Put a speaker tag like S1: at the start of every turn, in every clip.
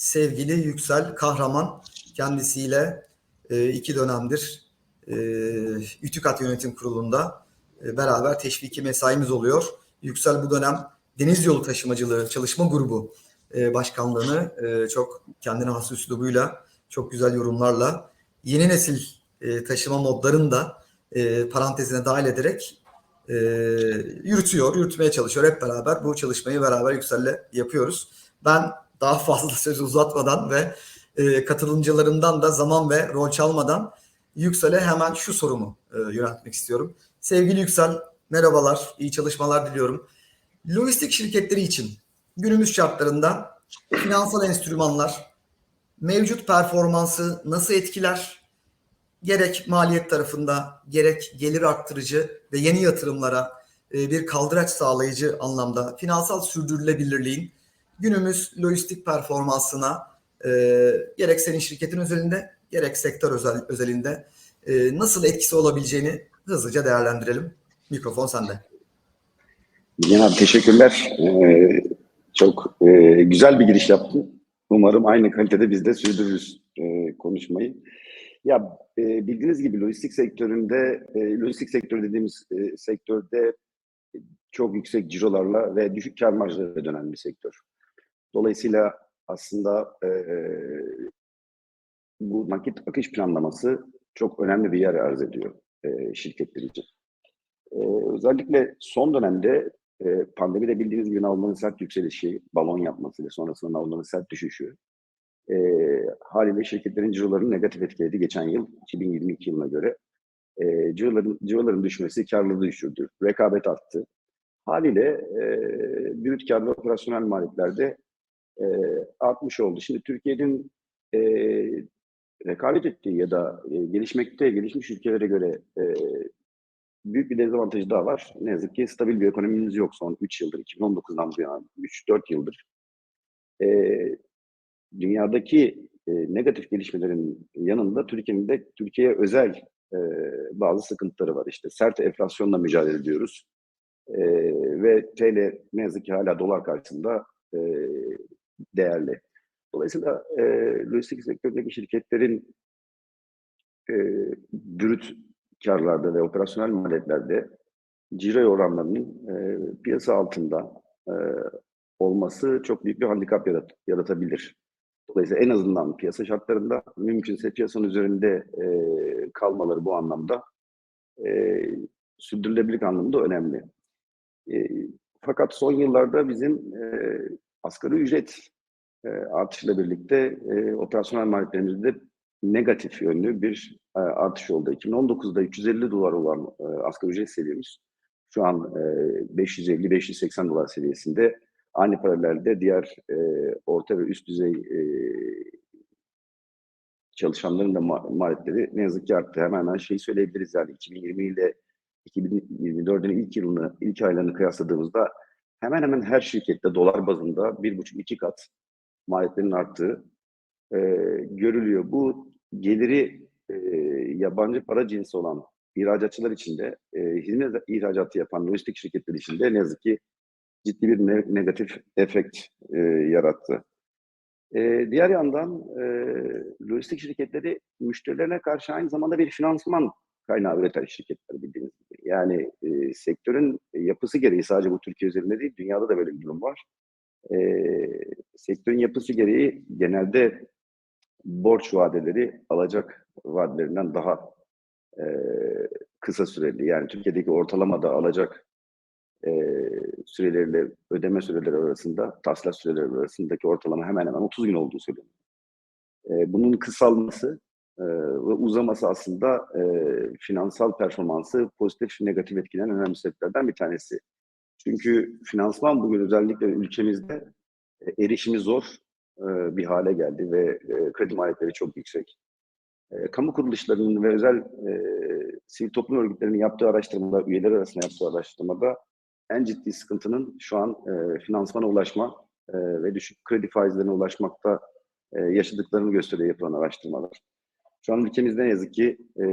S1: sevgili Yüksel Kahraman kendisiyle e, iki dönemdir e, Ütükat Yönetim Kurulu'nda e, beraber teşviki mesaimiz oluyor. Yüksel bu dönem Deniz Yolu Taşımacılığı Çalışma Grubu e, Başkanlığını e, çok kendine has üslubuyla, çok güzel yorumlarla yeni nesil e, taşıma modlarını da e, parantezine dahil ederek e, yürütüyor, yürütmeye çalışıyor. Hep beraber bu çalışmayı beraber Yüksel'le yapıyoruz. Ben daha fazla sözü uzatmadan ve e, katılımcılarımdan da zaman ve rol çalmadan Yüksel'e hemen şu sorumu e, yöneltmek istiyorum. Sevgili Yüksel, merhabalar, iyi çalışmalar diliyorum. Lojistik şirketleri için günümüz şartlarında finansal enstrümanlar mevcut performansı nasıl etkiler? Gerek maliyet tarafında, gerek gelir arttırıcı ve yeni yatırımlara e, bir kaldıraç sağlayıcı anlamda finansal sürdürülebilirliğin günümüz lojistik performansına e, gerek senin şirketin özelinde gerek sektör özel, özelinde e, nasıl etkisi olabileceğini hızlıca değerlendirelim. Mikrofon sende.
S2: Bilgen abi teşekkürler. Ee, çok e, güzel bir giriş yaptın. Umarım aynı kalitede biz de sürdürürüz e, konuşmayı. Ya e, bildiğiniz gibi lojistik sektöründe, e, lojistik sektör dediğimiz e, sektörde çok yüksek cirolarla ve düşük kar marjlarıyla dönen bir sektör. Dolayısıyla aslında e, bu nakit akış planlaması çok önemli bir yer arz ediyor e, şirketler için. E, özellikle son dönemde e, pandemide bildiğiniz gibi Alman'ın sert yükselişi, balon yapması ve sonrasında Alman'ın sert düşüşü e, haliyle şirketlerin cirolarını negatif etkiledi geçen yıl 2022 yılına göre. E, ciroların, ciroların düşmesi karlılığı düşürdü. Rekabet arttı. Haliyle e, brüt kar ve operasyonel maliyetlerde e, artmış oldu. Şimdi Türkiye'nin e, rekabet ettiği ya da e, gelişmekte, gelişmiş ülkelere göre e, büyük bir dezavantajı daha var. Ne yazık ki stabil bir ekonomimiz yok son 3 yıldır, 2019'dan bu yana 3-4 yıldır. E, dünyadaki e, negatif gelişmelerin yanında Türkiye'nin de Türkiye'ye özel e, bazı sıkıntıları var. İşte sert enflasyonla mücadele ediyoruz. E, ve TL ne yazık ki hala dolar karşısında e, değerli. Dolayısıyla e, lojistik sektöründeki şirketlerin e, brüt karlarda ve operasyonel maliyetlerde ciro oranlarının e, piyasa altında e, olması çok büyük bir handikap yarat yaratabilir. Dolayısıyla en azından piyasa şartlarında mümkünse piyasanın üzerinde e, kalmaları bu anlamda e, sürdürülebilirlik anlamında önemli. E, fakat son yıllarda bizim e, asgari ücret e, artışıyla birlikte e, operasyonel maliyetlerimizde negatif yönlü bir e, artış oldu. 2019'da 350 dolar olan e, asgari ücret seviyemiz şu an e, 550-580 dolar seviyesinde. Aynı paralelde diğer e, orta ve üst düzey e, çalışanların da ma maliyetleri ne yazık ki arttı. Hemen hemen şey söyleyebiliriz yani 2020 ile 2024'ün ilk yılını, ilk aylarını kıyasladığımızda hemen hemen her şirkette dolar bazında bir buçuk iki kat maliyetlerin arttığı e, görülüyor. Bu geliri e, yabancı para cinsi olan ihracatçılar için de e, hizmet ihracatı yapan lojistik şirketler için de ne yazık ki ciddi bir ne, negatif efekt e, yarattı. E, diğer yandan e, lojistik şirketleri müşterilerine karşı aynı zamanda bir finansman kaynağı üreten şirketler bildiğiniz gibi. Yani e, sektörün yapısı gereği sadece bu Türkiye üzerinde değil, dünyada da böyle bir durum var. E, sektörün yapısı gereği genelde borç vadeleri alacak vadelerinden daha e, kısa süreli. Yani Türkiye'deki ortalamada alacak e, süreleriyle ödeme süreleri arasında, tahsilat süreleri arasındaki ortalama hemen hemen 30 gün olduğu söyleniyor. E, bunun kısalması ve uzaması aslında e, finansal performansı pozitif negatif etkileyen önemli sebeplerden bir tanesi. Çünkü finansman bugün özellikle ülkemizde e, erişimi zor e, bir hale geldi ve e, kredi maliyetleri çok yüksek. E, kamu kuruluşlarının ve özel e, sivil toplum örgütlerinin yaptığı araştırmada, üyeler arasında yaptığı araştırmada en ciddi sıkıntının şu an e, finansmana ulaşma e, ve düşük kredi faizlerine ulaşmakta e, yaşadıklarını gösteriyor yapılan araştırmalar. Şu an ülkemizde ne yazık ki e,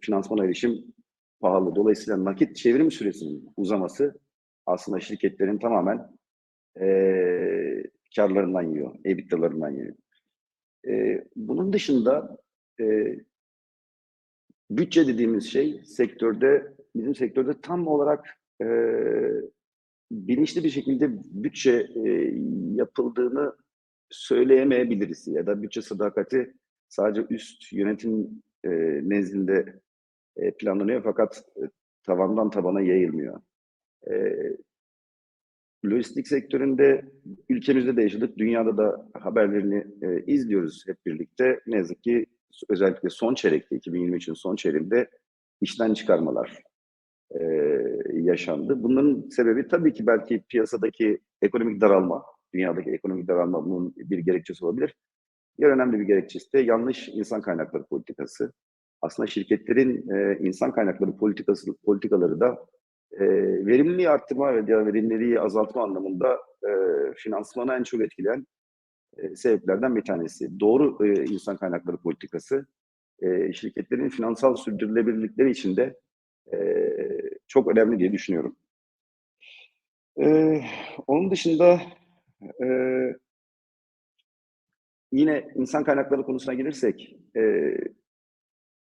S2: finansmana erişim pahalı. Dolayısıyla nakit çevrim süresinin uzaması aslında şirketlerin tamamen e, karlarından yiyor, EBITDA'larından yiyor. E, bunun dışında e, bütçe dediğimiz şey sektörde, bizim sektörde tam olarak e, bilinçli bir şekilde bütçe e, yapıldığını söyleyemeyebiliriz. Ya da bütçe sadakati sadece üst yönetim e, nezdinde e, planlanıyor fakat e, tavandan tabana yayılmıyor. E, lojistik sektöründe ülkemizde de yaşadık, dünyada da haberlerini e, izliyoruz hep birlikte. Ne yazık ki özellikle son çeyrekte, 2023'ün son çeyreğinde işten çıkarmalar e, yaşandı. Bunun sebebi tabii ki belki piyasadaki ekonomik daralma, dünyadaki ekonomik daralma bunun bir gerekçesi olabilir. Diğer önemli bir gerekçesi de yanlış insan kaynakları politikası. Aslında şirketlerin e, insan kaynakları politikası politikaları da e, verimliliği arttırma ve diğer verimliliği azaltma anlamında e, finansmanı en çok etkileyen e, sebeplerden bir tanesi. Doğru e, insan kaynakları politikası e, şirketlerin finansal sürdürülebilirlikleri için de e, çok önemli diye düşünüyorum. E, onun dışında e, yine insan kaynakları konusuna gelirsek e,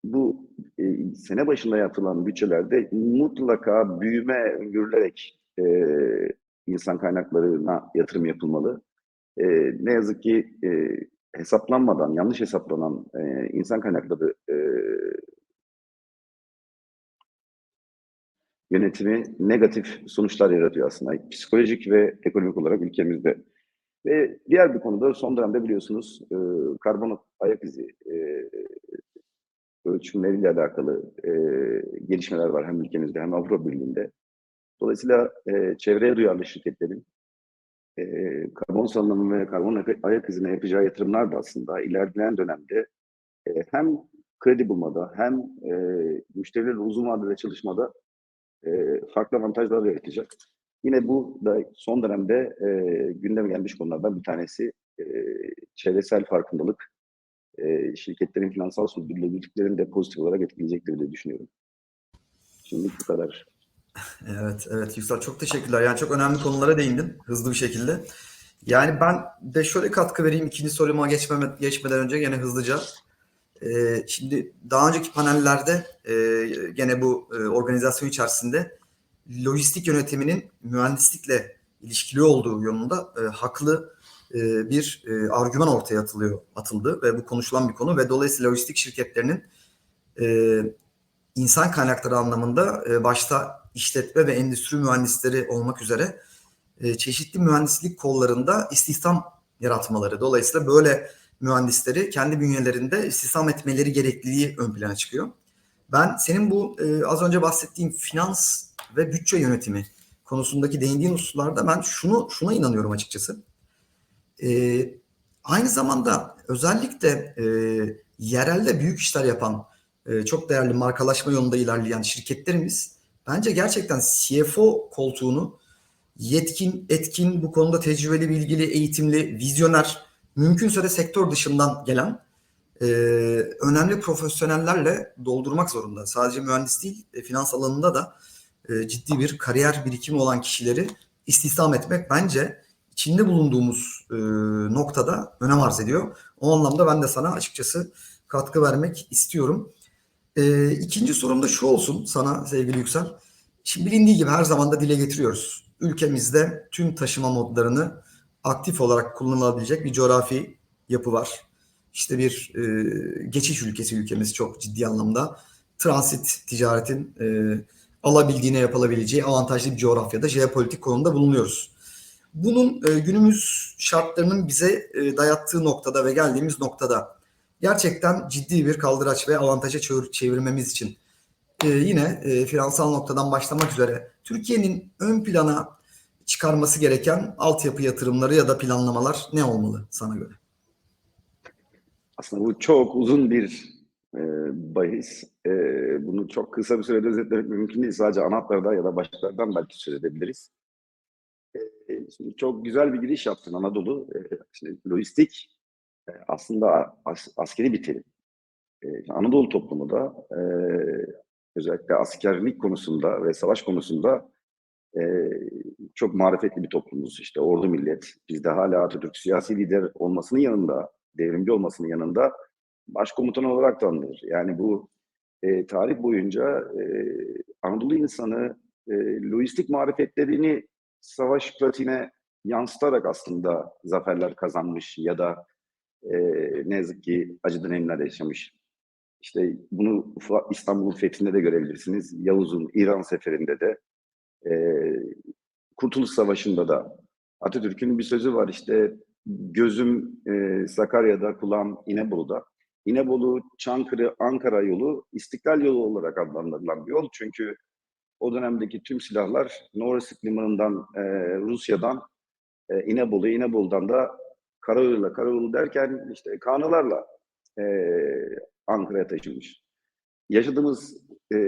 S2: bu e, sene başında yapılan bütçelerde mutlaka büyüme öngörülerek e, insan kaynaklarına yatırım yapılmalı. E, ne yazık ki e, hesaplanmadan, yanlış hesaplanan e, insan kaynakları e, yönetimi negatif sonuçlar yaratıyor aslında. Psikolojik ve ekonomik olarak ülkemizde. Ve diğer bir konuda son dönemde biliyorsunuz e, karbon ayak izi e, ölçümleriyle alakalı e, gelişmeler var hem ülkemizde hem Avrupa Birliği'nde. Dolayısıyla e, çevreye duyarlı şirketlerin e, karbon salınımı ve karbon ayak izine yapacağı yatırımlar da aslında ilerleyen dönemde e, hem kredi bulmada hem e, müşterilerle uzun vadede çalışmada e, farklı avantajlar yaratacak. Yine bu da son dönemde e, gündeme gelmiş konulardan bir tanesi e, çevresel farkındalık e, şirketlerin finansal sürdürülebilirliklerini de pozitif olarak etkileyecektir diye düşünüyorum. Şimdi bu kadar.
S1: Evet, evet Yüksel çok teşekkürler. Yani çok önemli konulara değindin hızlı bir şekilde. Yani ben de şöyle katkı vereyim ikinci soruma geçmeme, geçmeden önce gene hızlıca. Ee, şimdi daha önceki panellerde e, gene bu e, organizasyon içerisinde lojistik yönetiminin mühendislikle ilişkili olduğu yolunda e, haklı e, bir e, argüman ortaya atılıyor, atıldı ve bu konuşulan bir konu ve dolayısıyla lojistik şirketlerinin e, insan kaynakları anlamında e, başta işletme ve endüstri mühendisleri olmak üzere e, çeşitli mühendislik kollarında istihdam yaratmaları. Dolayısıyla böyle mühendisleri kendi bünyelerinde istihdam etmeleri gerekliliği ön plana çıkıyor. Ben senin bu e, az önce bahsettiğim finans ve bütçe yönetimi konusundaki değindiğin hususlarda ben şunu şuna inanıyorum açıkçası. E, aynı zamanda özellikle e, yerelde büyük işler yapan e, çok değerli markalaşma yolunda ilerleyen şirketlerimiz bence gerçekten CFO koltuğunu yetkin, etkin, bu konuda tecrübeli, bilgili, eğitimli, vizyoner, mümkünse de sektör dışından gelen e, önemli profesyonellerle doldurmak zorunda. Sadece mühendis değil, e, finans alanında da e, ciddi bir kariyer birikimi olan kişileri istihdam etmek bence içinde bulunduğumuz e, noktada önem arz ediyor. O anlamda ben de sana açıkçası katkı vermek istiyorum. E, ikinci sorum da şu olsun sana sevgili Yüksel. Şimdi bilindiği gibi her zaman da dile getiriyoruz. Ülkemizde tüm taşıma modlarını aktif olarak kullanılabilecek bir coğrafi yapı var. İşte bir e, geçiş ülkesi ülkemiz çok ciddi anlamda. Transit ticaretin e, alabildiğine yapılabileceği avantajlı bir coğrafyada jeopolitik konumda bulunuyoruz. Bunun e, günümüz şartlarının bize e, dayattığı noktada ve geldiğimiz noktada gerçekten ciddi bir kaldıraç ve avantaja çevir, çevirmemiz için e, yine e, finansal noktadan başlamak üzere Türkiye'nin ön plana çıkarması gereken altyapı yatırımları ya da planlamalar ne olmalı sana göre?
S2: Aslında bu çok uzun bir e, bahis. E, bunu çok kısa bir sürede özetlemek mümkün değil. Sadece anahtardan ya da başlardan belki söz edebiliriz. E, şimdi çok güzel bir giriş yaptın Anadolu. E, şimdi lojistik e, aslında as, askeri bir terim. E, Anadolu toplumu da e, özellikle askerlik konusunda ve savaş konusunda e, çok marifetli bir toplumuz. İşte ordu millet. Bizde hala Atatürk siyasi lider olmasının yanında devrimci olmasının yanında başkomutan olarak da anılır. Yani bu e, tarih boyunca e, Anadolu insanı e, lojistik marifetlerini savaş pratiğine yansıtarak aslında zaferler kazanmış ya da e, ne yazık ki acı dönemler yaşamış. İşte bunu İstanbul'un fethinde de görebilirsiniz. Yavuz'un İran seferinde de e, Kurtuluş Savaşı'nda da Atatürk'ün bir sözü var işte gözüm e, Sakarya'da, kulağım İnebolu'da. İnebolu, Çankırı, Ankara yolu İstiklal yolu olarak adlandırılan bir yol. Çünkü o dönemdeki tüm silahlar Norilsk Limanı'ndan, e, Rusya'dan e, İnebolu, İnebolu'dan da Karayolu'yla, Karayolu derken işte kanılarla e, Ankara'ya taşınmış. Yaşadığımız e,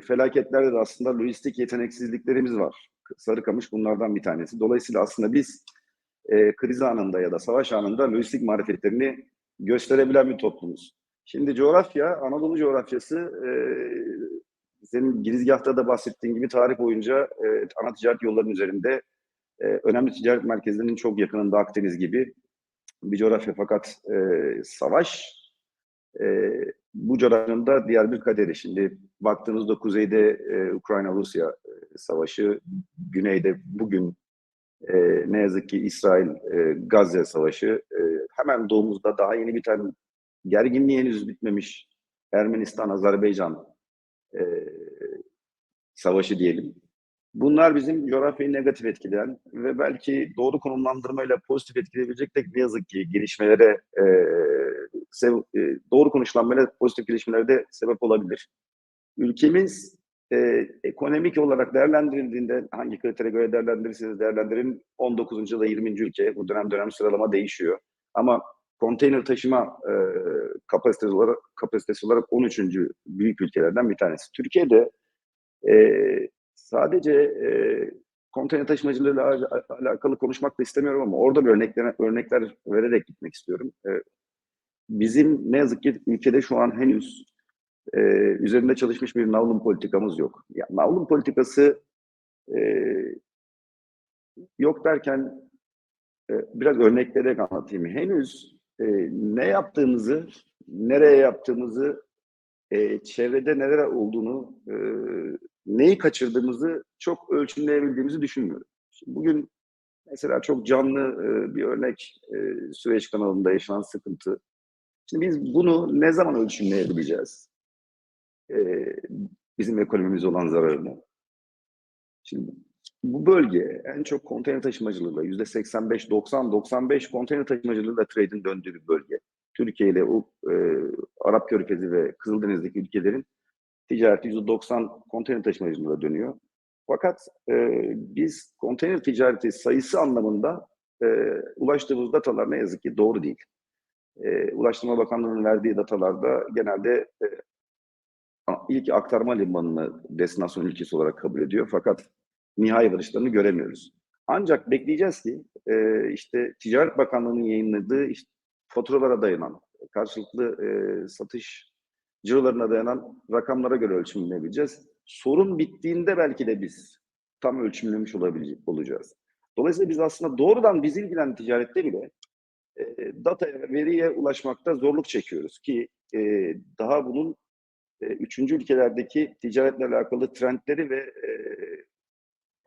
S2: felaketlerde de aslında lojistik yeteneksizliklerimiz var. Sarıkamış bunlardan bir tanesi. Dolayısıyla aslında biz e, kriz anında ya da savaş anında lojistik marifetlerini gösterebilen bir toplumuz. Şimdi coğrafya, Anadolu coğrafyası e, senin girizgahta da bahsettiğin gibi tarih boyunca e, ana ticaret yollarının üzerinde e, önemli ticaret merkezlerinin çok yakınında Akdeniz gibi bir coğrafya fakat e, savaş e, bu coğrafyanın da diğer bir kaderi. Şimdi baktığınızda kuzeyde e, Ukrayna-Rusya e, savaşı, güneyde bugün e, ne yazık ki İsrail-Gazze savaşı, e, hemen doğumuzda daha yeni biten, gerginliği henüz bitmemiş Ermenistan-Azerbaycan e, savaşı diyelim. Bunlar bizim coğrafyayı negatif etkileyen ve belki doğru konumlandırmayla pozitif etkileyebilecek de ne yazık ki gelişmelere e, sev- e, doğru konuşlanmayla pozitif gelişmelere de sebep olabilir. Ülkemiz e, ekonomik olarak değerlendirildiğinde hangi kritere göre değerlendirirseniz değerlendirin 19. ya da 20. ülke bu dönem dönem sıralama değişiyor. Ama konteyner taşıma e, kapasitesi olarak kapasitesi olarak 13. büyük ülkelerden bir tanesi. Türkiye'de e, sadece e, konteyner taşımacılığıyla al- alakalı konuşmak da istemiyorum ama orada bir örnekler, örnekler vererek gitmek istiyorum. E, bizim ne yazık ki ülkede şu an henüz e, üzerinde çalışmış bir navlun politikamız yok. Ya, navlun politikası e, yok derken biraz örnekleyerek anlatayım. Henüz e, ne yaptığımızı, nereye yaptığımızı, e, çevrede neler olduğunu, e, neyi kaçırdığımızı çok ölçümleyebildiğimizi düşünmüyorum. Şimdi bugün mesela çok canlı e, bir örnek e, Süveyş kanalında yaşanan sıkıntı. Şimdi biz bunu ne zaman ölçümleyebileceğiz? E, bizim ekonomimize olan zararını. Şimdi bu bölge en çok konteyner taşımacılığıyla yüzde 85, 90, 95 konteyner taşımacılığıyla trade'in döndüğü bir bölge. Türkiye ile o, e, Arap Körfezi ve Kızıldeniz'deki ülkelerin ticareti yüzde 90 konteyner taşımacılığıyla dönüyor. Fakat e, biz konteyner ticareti sayısı anlamında e, ulaştığımız datalar ne yazık ki doğru değil. E, Ulaştırma Bakanlığı'nın verdiği datalarda genelde e, ilk aktarma limanını destinasyon ülkesi olarak kabul ediyor. Fakat nihai varışlarını göremiyoruz. Ancak bekleyeceğiz ki e, işte Ticaret Bakanlığı'nın yayınladığı işte, faturalara dayanan, karşılıklı e, satış cirolarına dayanan rakamlara göre ölçümleyebileceğiz. Sorun bittiğinde belki de biz tam ölçümlemiş olacağız. Dolayısıyla biz aslında doğrudan bizi ilgilen ticarette bile e, dataya, veriye ulaşmakta zorluk çekiyoruz ki e, daha bunun e, üçüncü ülkelerdeki ticaretle alakalı trendleri ve e,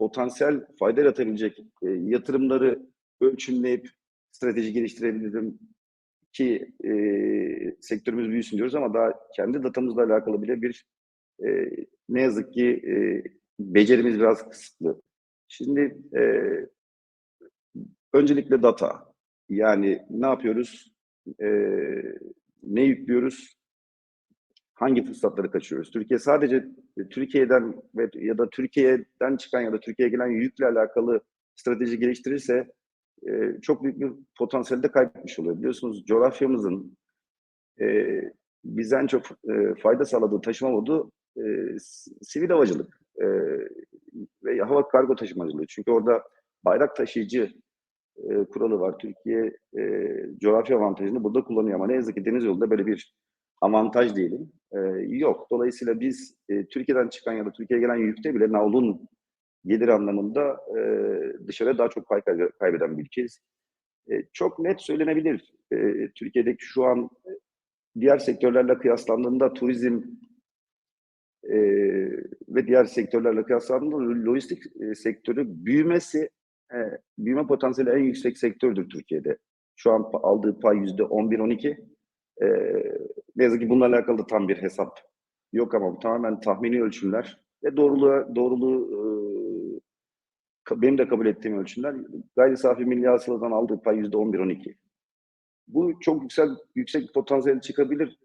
S2: potansiyel fayda yaratabilecek e, yatırımları ölçümleyip strateji geliştirebilirim ki e, sektörümüz büyüsün diyoruz ama daha kendi datamızla alakalı bile bir e, ne yazık ki e, becerimiz biraz kısıtlı. Şimdi e, öncelikle data. Yani ne yapıyoruz? E, ne yüklüyoruz? Hangi fırsatları kaçırıyoruz? Türkiye sadece Türkiye'den ve ya da Türkiye'den çıkan ya da Türkiye'ye gelen yükle alakalı strateji geliştirirse e, çok büyük bir potansiyelde kaybetmiş oluyor. Biliyorsunuz coğrafyamızın e, bize en çok e, fayda sağladığı taşıma modu e, sivil havacılık e, ve hava kargo taşımacılığı. Çünkü orada bayrak taşıyıcı e, kuralı var. Türkiye e, coğrafya avantajını burada kullanıyor ama ne yazık ki deniz yolunda böyle bir avantaj diyelim e, yok. Dolayısıyla biz e, Türkiye'den çıkan ya da Türkiye'ye gelen yükte bile navlun gelir anlamında e, dışarıya daha çok pay kaybeden bir ülkeyiz. E, çok net söylenebilir. e, Türkiye'deki şu an diğer sektörlerle kıyaslandığında turizm e, ve diğer sektörlerle kıyaslandığında lojistik e, sektörü büyümesi, e, büyüme potansiyeli en yüksek sektördür Türkiye'de. Şu an aldığı pay yüzde 11-12. E, ne yazık ki bununla alakalı da tam bir hesap yok ama bu tamamen tahmini ölçümler ve doğruluğu, doğruluğu benim de kabul ettiğim ölçümler. Gayri safi milli hasıladan aldığı pay yüzde 11-12. Bu çok yüksek yüksek bir potansiyel çıkabilir.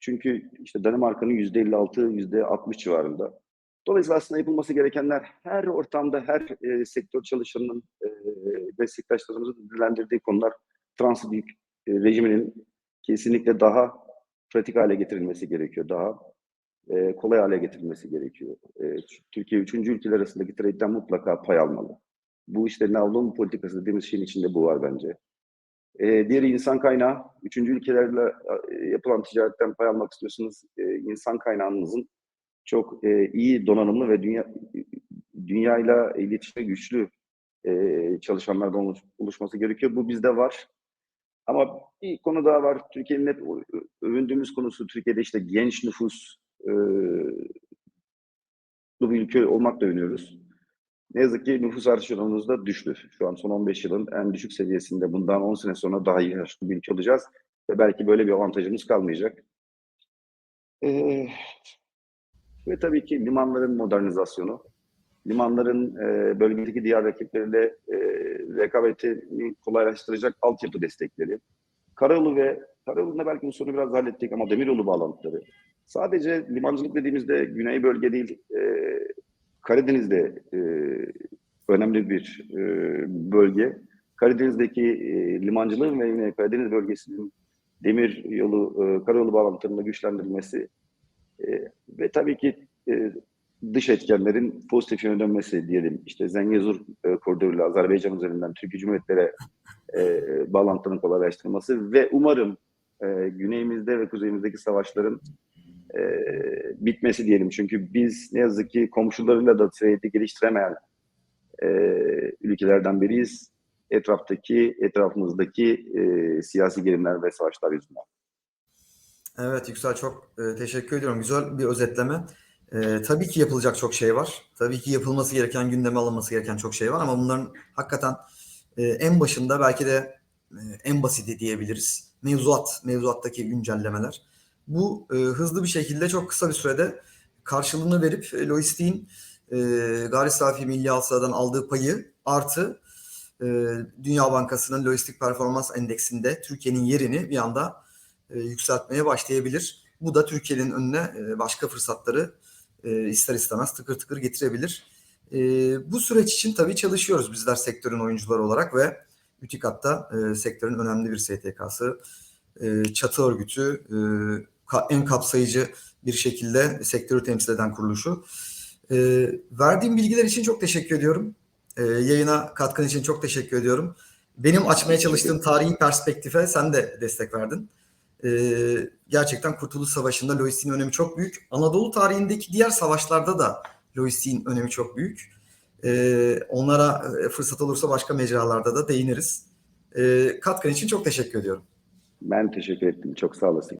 S2: Çünkü işte Danimarka'nın yüzde 56, yüzde 60 civarında. Dolayısıyla aslında yapılması gerekenler her ortamda, her e, sektör çalışanının e, meslektaşlarımızın dillendirdiği konular transit yük, e, rejiminin kesinlikle daha pratik hale getirilmesi gerekiyor. Daha e, kolay hale getirilmesi gerekiyor. E, Türkiye üçüncü ülkeler arasındaki trade'den mutlaka pay almalı. Bu işte navlun politikası dediğimiz şeyin içinde bu var bence. E, diğeri insan kaynağı. Üçüncü ülkelerle e, yapılan ticaretten pay almak istiyorsanız e, insan kaynağınızın çok e, iyi donanımlı ve dünya dünyayla iletişime güçlü e, çalışanlardan oluş- oluşması gerekiyor. Bu bizde var. Ama bir konu daha var. Türkiye'nin hep övündüğümüz konusu Türkiye'de işte genç nüfus e, bir ülke olmakla övünüyoruz. Ne yazık ki nüfus artış oranımız da düştü. Şu an son 15 yılın en düşük seviyesinde. Bundan 10 sene sonra daha iyi yaşlı bir ülke olacağız. Ve belki böyle bir avantajımız kalmayacak. Ee, ve tabii ki limanların modernizasyonu. Limanların e, bölgedeki diğer rakipleriyle e, rekabetini kolaylaştıracak altyapı destekleri. Karayolu ve Karayolu'nda belki bu sorunu biraz hallettik ama demiryolu bağlantıları. Sadece limancılık dediğimizde güney bölge değil, e, Karadeniz'de e, önemli bir e, bölge. Karadeniz'deki e, limancılığın ve yine Karadeniz bölgesinin demir yolu, e, karayolu bağlantılarında güçlendirilmesi e, ve tabii ki e, dış etkenlerin pozitif yöne dönmesi diyelim. İşte Zengezur e, koridoruyla Azerbaycan üzerinden Türkiye Cumhuriyetlere e, bağlantının kolaylaştırılması ve umarım e, güneyimizde ve kuzeyimizdeki savaşların e, bitmesi diyelim. Çünkü biz ne yazık ki komşularıyla da trade'i geliştiremeyen e, ülkelerden biriyiz. Etraftaki, etrafımızdaki e, siyasi gerilimler ve savaşlar yüzünden.
S1: Evet Yüksel çok e, teşekkür ediyorum. Güzel bir özetleme. E, tabii ki yapılacak çok şey var. Tabii ki yapılması gereken, gündeme alınması gereken çok şey var ama bunların hakikaten e, en başında belki de e, en basiti diyebiliriz. Mevzuat, mevzuattaki güncellemeler. Bu e, hızlı bir şekilde çok kısa bir sürede karşılığını verip e, lojistiğin e, gayri safi milli hasıladan aldığı payı artı e, Dünya Bankası'nın lojistik performans endeksinde Türkiye'nin yerini bir anda e, yükseltmeye başlayabilir. Bu da Türkiye'nin önüne e, başka fırsatları e, ister istemez tıkır tıkır getirebilir. E, bu süreç için tabii çalışıyoruz bizler sektörün oyuncuları olarak ve Ütikat'ta e, sektörün önemli bir STK'sı, e, çatı örgütü, e, en kapsayıcı bir şekilde sektörü temsil eden kuruluşu. Verdiğim bilgiler için çok teşekkür ediyorum. Yayına katkın için çok teşekkür ediyorum. Benim açmaya çalıştığım tarihi perspektife sen de destek verdin. Ee, gerçekten Kurtuluş Savaşı'nda lojistiğin önemi çok büyük. Anadolu tarihindeki diğer savaşlarda da lojistiğin önemi çok büyük. Ee, onlara e, fırsat olursa başka mecralarda da değiniriz. Ee, katkın için çok teşekkür ediyorum.
S2: Ben teşekkür ettim. Çok sağ olasın.